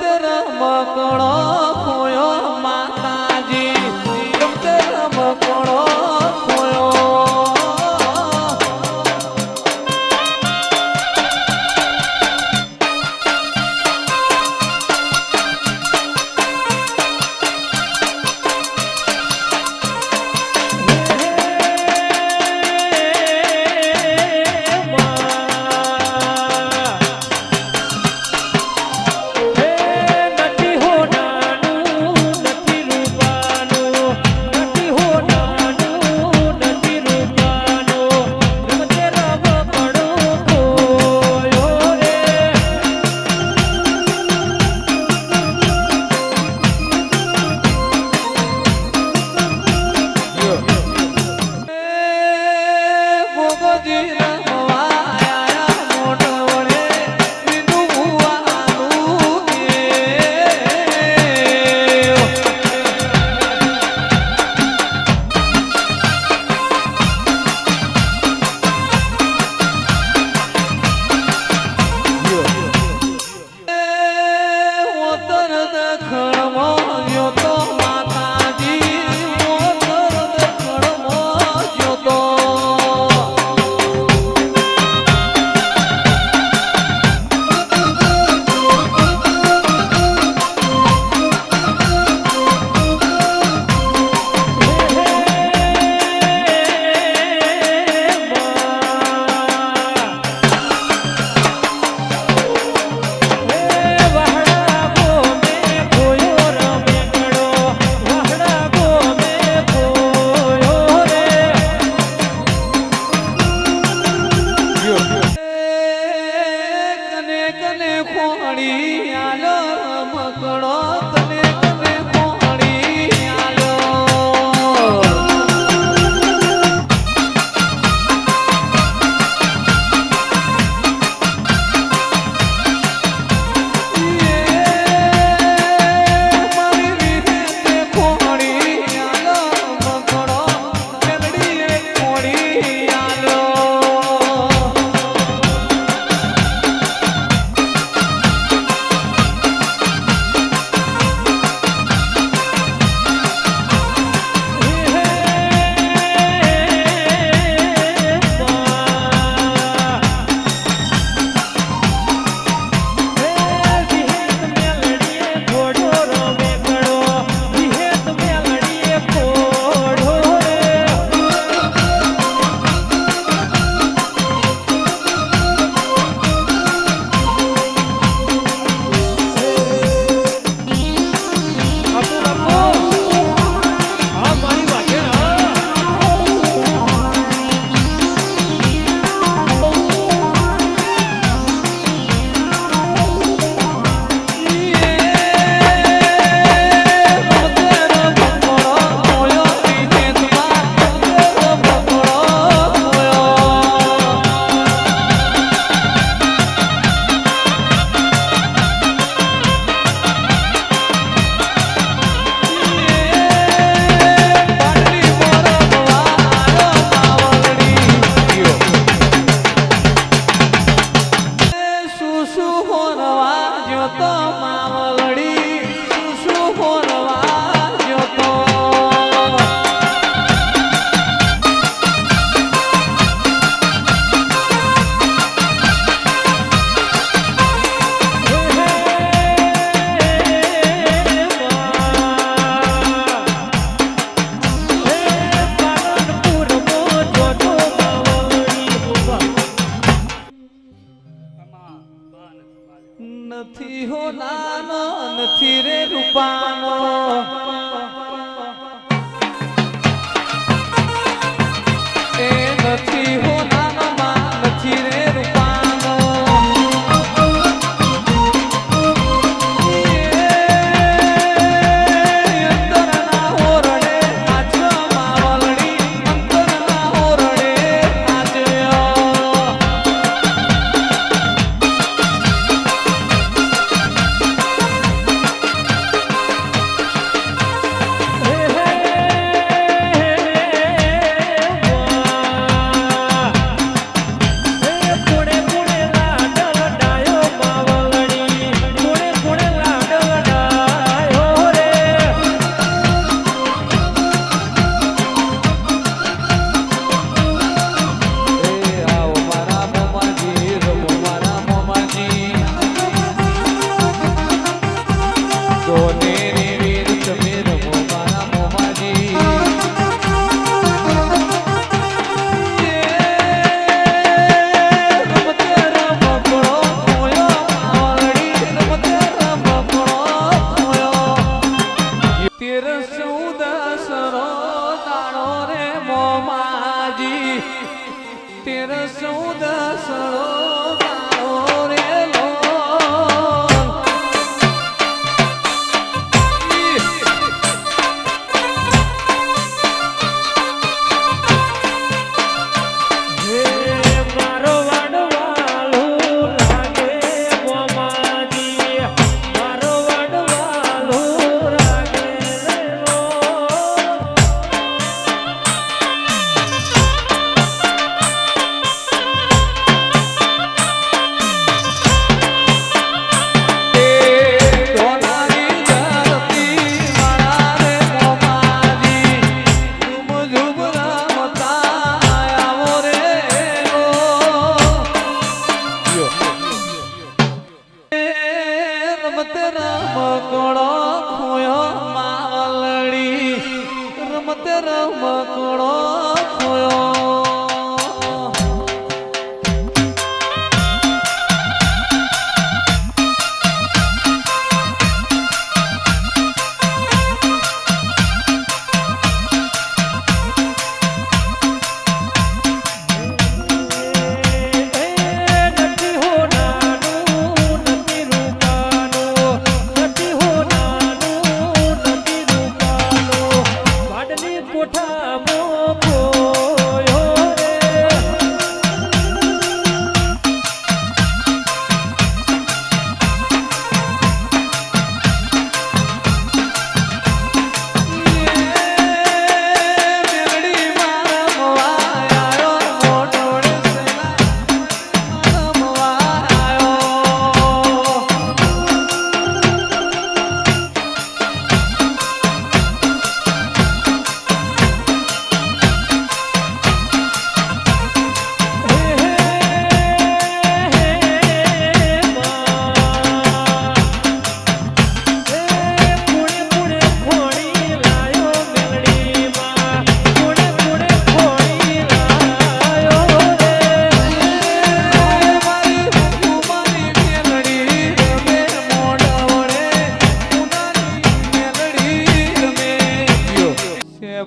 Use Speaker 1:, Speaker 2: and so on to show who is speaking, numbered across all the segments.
Speaker 1: તેરા મકણો ફૂલ
Speaker 2: નથી હો નાનો નથી રે
Speaker 1: રૂપાનો. એ નથી હો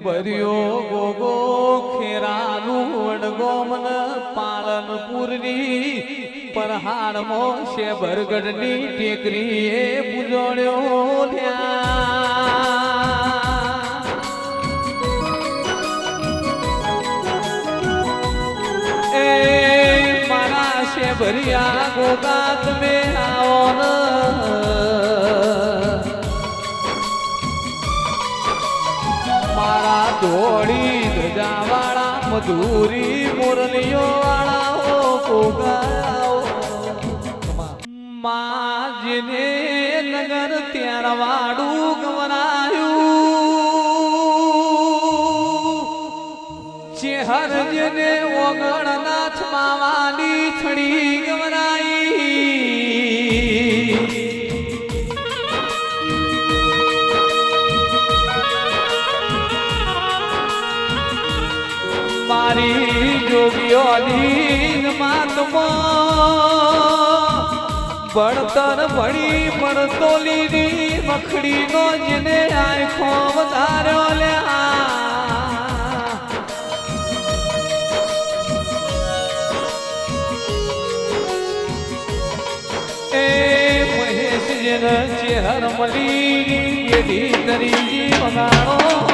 Speaker 1: ભર્યો ગોગો ખેરાનું વડગોમન પાલનપુરની પરહાડમાં છે ભરગઢની ટેકરીએ પૂજોડ્યો એ મારા છે ભર્યા ગોગા તમે મધુરી મોરલીઓ વાળાઓ ઓ માજને નગર ત્યાર વાડું ગવરાયું. ચેહર જેને માતમો ભણતર ભણી પડતો મખડી નો જેને આંખો વધાર્યો લ્યા એ મહેશ જેને ચેહર મળી એડી તરીજી વગાડો.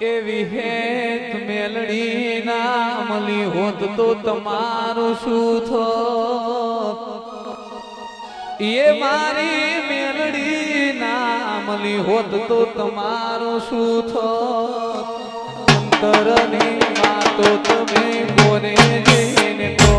Speaker 1: એવી હેત મેલડી ના મળી હોત તો તમારું શું થો એ મારી મેલડી ના મળી હોત તો તમારું શું થો અંતરની વાતો તમે કોને જઈને કહો.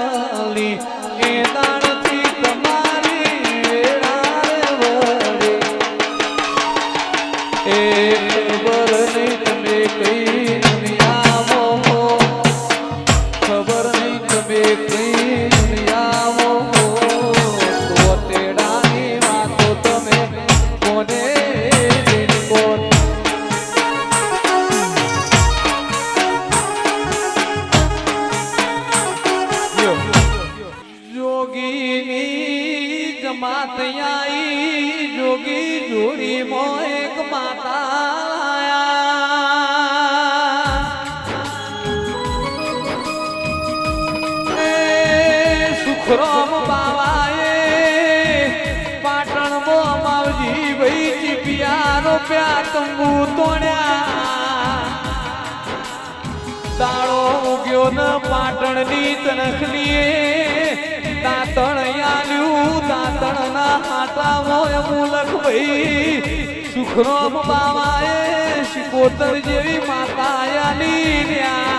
Speaker 1: ali. આપ્યા કંગુ તોડ્યા. તાળો ઉગ્યો ન પાટણની તનખલીએ. દાંતણ આલ્યું, દાંતણના આટામાં અમૂલક ભાઈ. સુખરોમ બાવાએ શિકોતર જેવી માતા આલી ન્યા.